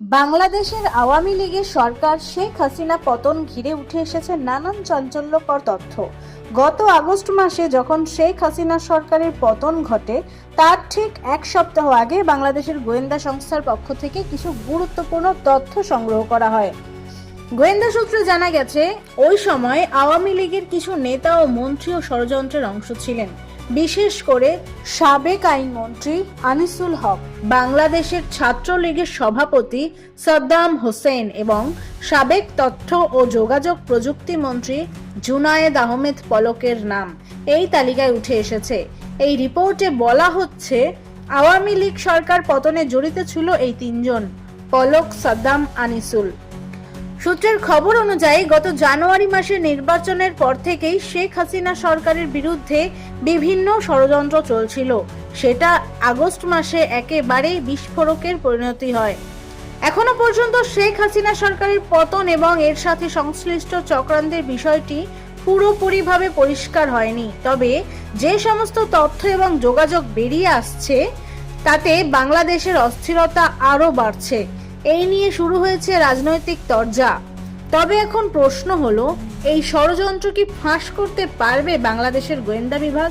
বাংলাদেশের আওয়ামী লীগের সরকার শেখ হাসিনা পতন ঘিরে উঠে এসেছে নানান চাঞ্চল্যকর তথ্য। গত আগস্ট মাসে যখন শেখ হাসিনা সরকারের পতন ঘটে, তার ঠিক এক সপ্তাহ আগে বাংলাদেশের গোয়েন্দা সংস্থার পক্ষ থেকে কিছু গুরুত্বপূর্ণ তথ্য সংগ্রহ করা হয়। গোয়েন্দা সূত্রে জানা গেছে, ওই সময় আওয়ামী লীগের কিছু নেতা ও মন্ত্রী ও ষড়যন্ত্রের অংশ ছিলেন। বিশেষ করে সাবেক আইনমন্ত্রী আনিসুল হক, বাংলাদেশের ছাত্রলীগের সভাপতি সাদ্দাম হোসেন এবং সাবেক তথ্য ও যোগাযোগ প্রযুক্তি মন্ত্রী জুনায়েদ আহমেদ পলকের নাম এই তালিকায় উঠে এসেছে। এই রিপোর্টে বলা হচ্ছে, আওয়ামী লীগ সরকার পতনে জড়িত ছিল এই তিনজন, পলক, সাদ্দাম, আনিসুল। সূত্রের খবর অনুযায়ী, গত জানুয়ারি মাসে নির্বাচনের পর থেকেই শেখ হাসিনা সরকারের বিরুদ্ধে বিভিন্ন ষড়যন্ত্র চলছিল। সেটা আগস্ট মাসে একেবারেই বিস্ফোরকের পরিণতি হয়। এখনও পর্যন্ত শেখ হাসিনা সরকারের পতন এবং এর সাথে সংশ্লিষ্ট চক্রান্তের বিষয়টি পুরোপুরিভাবে পরিষ্কার হয়নি। তবে যে সমস্ত তথ্য এবং যোগাযোগ বেরিয়ে আসছে, তাতে বাংলাদেশের অস্থিরতা আরও বাড়ছে। এই নিয়ে শুরু হয়েছে রাজনৈতিক তরজা। তবে এখন প্রশ্ন হলো, এই ষড়যন্ত্র কি ফাঁস করতে পারবে বাংলাদেশের গোয়েন্দা বিভাগ?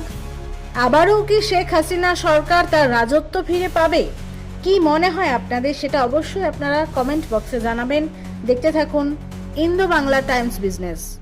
আবারও কি শেখ হাসিনা সরকার তার রাজত্ব ফিরে পাবে? কি মনে হয় আপনাদের, সেটা অবশ্যই আপনারা কমেন্ট বক্সে জানাবেন। দেখতে থাকুন ইন্দো বাংলা টাইমস বিজনেস।